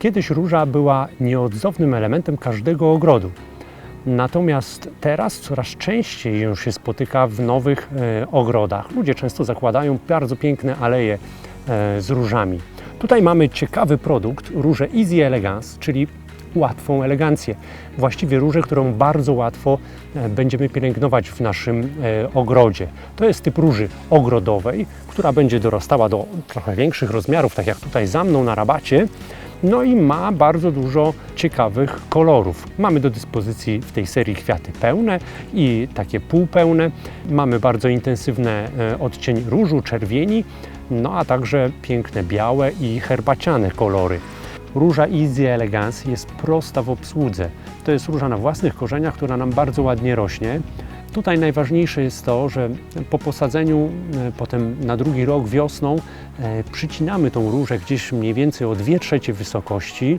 Kiedyś róża była nieodzownym elementem każdego ogrodu. Natomiast teraz coraz częściej ją się spotyka w nowych e, ogrodach. Ludzie często zakładają bardzo piękne aleje e, z różami. Tutaj mamy ciekawy produkt, różę Easy Elegance, czyli łatwą elegancję. Właściwie różę, którą bardzo łatwo e, będziemy pielęgnować w naszym e, ogrodzie. To jest typ róży ogrodowej, która będzie dorastała do trochę większych rozmiarów, tak jak tutaj za mną na rabacie. No i ma bardzo dużo ciekawych kolorów. Mamy do dyspozycji w tej serii kwiaty pełne i takie półpełne. Mamy bardzo intensywny e, odcień różu, czerwieni, no a także piękne białe i herbaciane kolory. Róża Easy Elegance jest prosta w obsłudze. To jest róża na własnych korzeniach, która nam bardzo ładnie rośnie. Tutaj najważniejsze jest to, że po posadzeniu, e, potem na drugi rok wiosną, e, przycinamy tą różę gdzieś mniej więcej o 2 trzecie wysokości.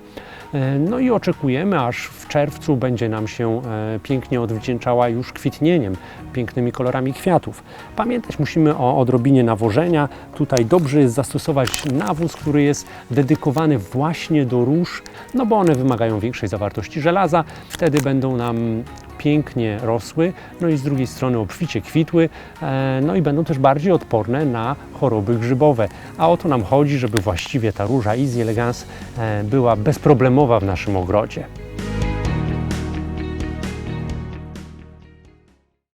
E, No i oczekujemy, aż w czerwcu będzie nam się pięknie odwdzięczała już kwitnieniem, pięknymi kolorami kwiatów. Pamiętać musimy o odrobinie nawożenia. Tutaj dobrze jest zastosować nawóz, który jest dedykowany właśnie do róż, no bo one wymagają większej zawartości żelaza. Wtedy będą nam pięknie rosły, no i z drugiej strony obficie kwitły, e, no i będą też bardziej odporne na choroby grzybowe. A o to nam chodzi, żeby właściwie ta róża Easy Elegance e, była bezproblemowa w naszym ogrodzie.